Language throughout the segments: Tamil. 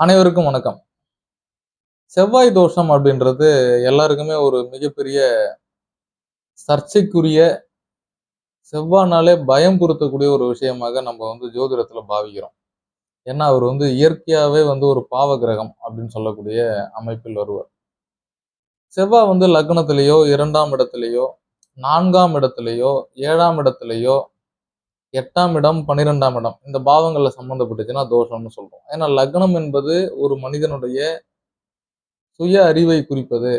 அனைவருக்கும் வணக்கம். செவ்வாய் தோஷம் அப்படின்றது எல்லாருக்குமே ஒரு மிகப்பெரிய சர்ச்சைக்குரிய செவ்வாய்னாலே பயம் பொருத்தக்கூடிய ஒரு விஷயமாக நம்ம வந்து ஜோதிடத்துல பாவிக்கிறோம். ஏன்னா அவர் வந்து இயற்கையாகவே வந்து ஒரு பாவ கிரகம் அப்படின்னு சொல்லக்கூடிய அமைப்பில் வருவார். செவ்வாய் வந்து லக்னத்திலேயோ இரண்டாம் இடத்துலையோ நான்காம் இடத்துலையோ ஏழாம் இடத்துலையோ எட்டாம் இடம் பன்னிரெண்டாம் இடம் இந்த பாவங்களில் சம்மந்தப்பட்டுச்சுன்னா தோஷம்னு சொல்கிறோம் ஏன்னா லக்னம் என்பது ஒரு மனிதனுடைய சுய அறிவை குறிப்பது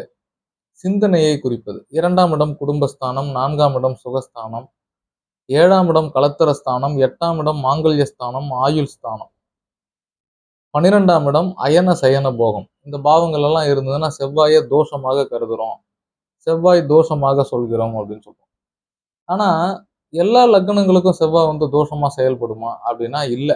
சிந்தனையை குறிப்பது. இரண்டாம் இடம் குடும்பஸ்தானம் நான்காம் இடம் சுகஸ்தானம் ஏழாம் இடம் கலத்தரஸ்தானம் எட்டாம் இடம் மாங்கல்ய ஸ்தானம் ஆயுள் ஸ்தானம். பன்னிரெண்டாம் இடம் அயன சயன போகம். இந்த பாவங்கள் எல்லாம் இருந்ததுன்னா செவ்வாயை தோஷமாக கருதுகிறோம் செவ்வாய் தோஷமாக சொல்கிறோம் அப்படின்னு சொல்கிறோம் ஆனால் எல்லா லக்னங்களுக்கும் செவ்வாய் வந்து தோஷமா செயல்படுமா அப்படின்னா இல்ல.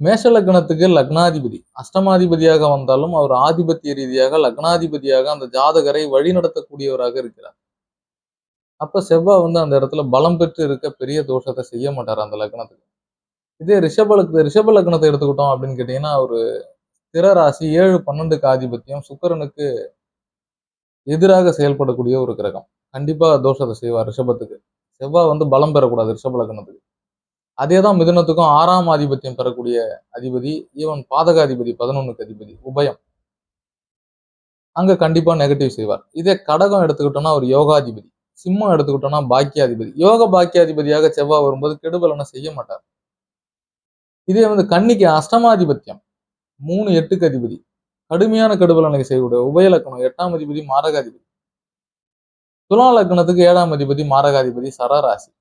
மேஷ லக்னத்துக்கு லக்னாதிபதி. அஷ்டமாதிபதியாக வந்தாலும் அவர் ஆதிபத்திய ரீதியாக லக்னாதிபதியாக அந்த ஜாதகரை வழிநடத்தக்கூடியவராக இருக்கிறார். அப்ப செவ்வாய் வந்து அந்த இடத்துல பலம் பெற்று இருக்க பெரிய தோஷத்தை செய்ய மாட்டார் அந்த லக்னத்துக்கு. இதே ரிஷப ரிஷப லக்னத்தை எடுத்துக்கிட்டோம் அப்படின்னு கேட்டீங்கன்னா ஒரு ஸ்திர ராசி ஏழு பன்னெண்டுக்கு ஆதிபத்தியம் சுக்கரனுக்கு எதிராக செயல்படக்கூடிய ஒரு கிரகம். கண்டிப்பா தோஷத்தை செய்வார் ரிஷபத்துக்கு. செவ்வாய் வந்து பலம் பெறக்கூடாது ரிஷப லக்னத்துக்கு. அதே தான் மிதுனத்துக்கும் ஆறாம் ஆதிபத்தியம் பெறக்கூடிய அதிபதி ஈவன் பாதகாதிபதி பதினொன்றுக்கு அதிபதி உபயம். அங்க கண்டிப்பா நெகட்டிவ் செய்வார். இதே கடகம் எடுத்துக்கிட்டோம்னா ஒரு யோகாதிபதி சிம்மம் எடுத்துக்கிட்டோம்னா பாக்கியாதிபதி. யோக பாக்கியாதிபதியாக செவ்வாய் வரும்போது கெடுபலனை செய்ய மாட்டார். இதே வந்து கன்னிக்கு அஷ்டமாதிபத்தியம் மூணு எட்டுக்கு அதிபதி. கடுமையான கெடுபலனை செய்யக்கூடிய உபயலக்கணம் எட்டாம் அதிபதி மாரகாதிபதி. துலா லக்னத்துக்கு ஏழாம் அதிபதி மாரகாதிபதி சரராசி.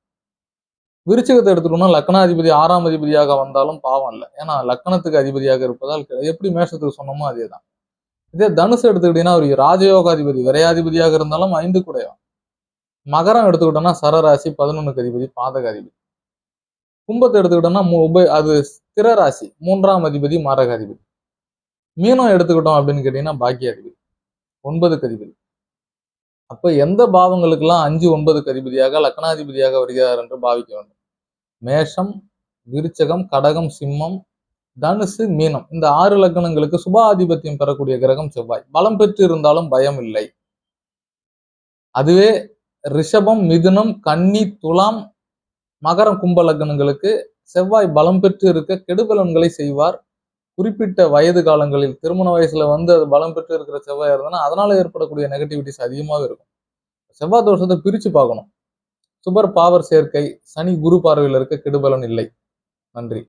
விருச்சகத்தை எடுத்துட்டோம்னா லக்னாதிபதி ஆறாம் அதிபதியாக வந்தாலும் பாவம் இல்லை. ஏன்னா லக்னத்துக்கு அதிபதியாக இருப்பதால் எப்படி மேஷத்துக்கு சொன்னோமோ அதே தான் இதே தனுசு எடுத்துக்கிட்டீங்கன்னா ஒரு ராஜயோகாதிபதி விரையாதிபதியாக இருந்தாலும் ஐந்து குடையம் மகரம் எடுத்துக்கிட்டோம்னா சரராசி பதினொன்றுக்கு அதிபதி பாதகாதிபதி. கும்பத்தை எடுத்துக்கிட்டோம்னா மு- உப அது ஸ்திர ராசி மூன்றாம் அதிபதி மாரகாதிபதி. மீனம் எடுத்துக்கிட்டோம் அப்படின்னு கேட்டீங்கன்னா பாக்கியாதிபதி. ஒன்பதுக்கு அதிபதி. அப்ப எந்த பாவங்களுக்கெல்லாம் அஞ்சு ஒன்பதுக்கு அதிபதியாக லக்னாதிபதியாக வருகிறார் என்று பாவிக்க வேண்டும்? மேஷம் விருச்சகம் கடகம் சிம்மம் தனுசு மீனம். இந்த ஆறு லக்னங்களுக்கு சுபாதிபத்தியம் பெறக்கூடிய கிரகம் செவ்வாய். பலம் பெற்று இருந்தாலும் பயம் இல்லை. அதுவே ரிஷபம் மிதுனம் கன்னி துலாம் மகரம் கும்ப லக்னங்களுக்கு செவ்வாய் பலம் பெற்று இருக்க கெடுபலன்களை செய்வார். குறிப்பிட்ட வயது காலங்களில் திருமண வயசுல வந்து அது பலம் பெற்று இருக்கிற செவ்வாய் இருந்ததுன்னா அதனால ஏற்படக்கூடிய நெகட்டிவிட்டிஸ் அதிகமாக இருக்கும். செவ்வாய் தோஷத்தை பிரிச்சு பார்க்கணும். சுபர் பாவர் சேர்க்கை சனி குரு பார்வையில் இருக்க கெடுபலன் இல்லை. நன்றி.